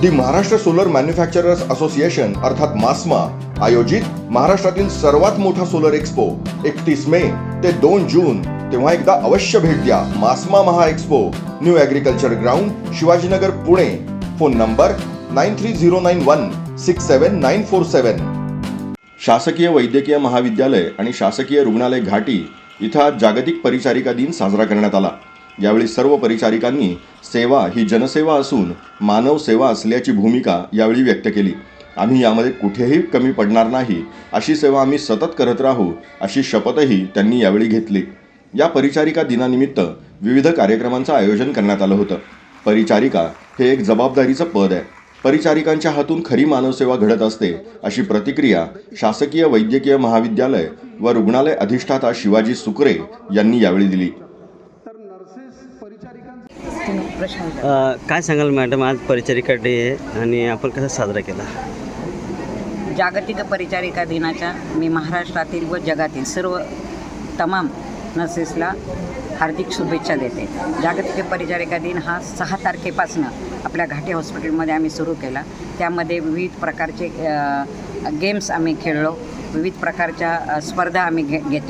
The Maharashtra solar manufacturers association अर्थात मास्मा आयोजित महाराष्ट्रातील सर्वात मोठा सोलर एक्स्पो एकतीस मे ते दोन जून. तेव्हा एकदा अवश्य भेट द्या. MASMA Maha expo new agriculture ground Shivajinagar Pune. Phone number nine three zero nine one six seven nine four seven. शासकीय वैद्यकीय महाविद्यालय आणि शासकीय रुग्णालय घाटी इथं आज जागतिक परिचारिका दिन साजरा करण्यात आला. यावेळी सर्व परिचारिकांनी सेवा ही जनसेवा असून मानव सेवा असल्याची भूमिका यावेळी व्यक्त केली. आम्ही यामध्ये कुठेही कमी पडणार नाही अशी सेवा आम्ही सतत करत राहू अशी शपथही त्यांनी यावेळी घेतली. या परिचारिका दिनानिमित्त विविध कार्यक्रमांचं आयोजन करण्यात आलं होतं. परिचारिका हे एक जबाबदारीचं पद आहे. परिचारिकांच्या हातून खरी मानवसेवा घडत असते अशी प्रतिक्रिया शासकीय वैद्यकीय महाविद्यालय व रुग्णालय अधिष्ठाता शिवाजी सुकरे यांनी यावेळी दिली. प्रश्न विचार. अ, काय सांगाल मॅडम? आज परिचारिका डे आहे आणि आपण कसा साजरा केला? जागतिक परिचारिका दिनाच्या मी महाराष्ट्रातील व जगातील सर्व तमाम नर्सेसला हार्दिक शुभेच्छा देते. जागतिक परिचारिका दिन हा सहा तारखेपासनं आपल्या घाटी हॉस्पिटलमध्ये आम्ही सुरू केला. त्यामध्ये विविध प्रकारचे गेम्स आम्ही खेळलो. विविध प्रकारच्या अ, स्पर्धा आम्ही घे घेतल्या.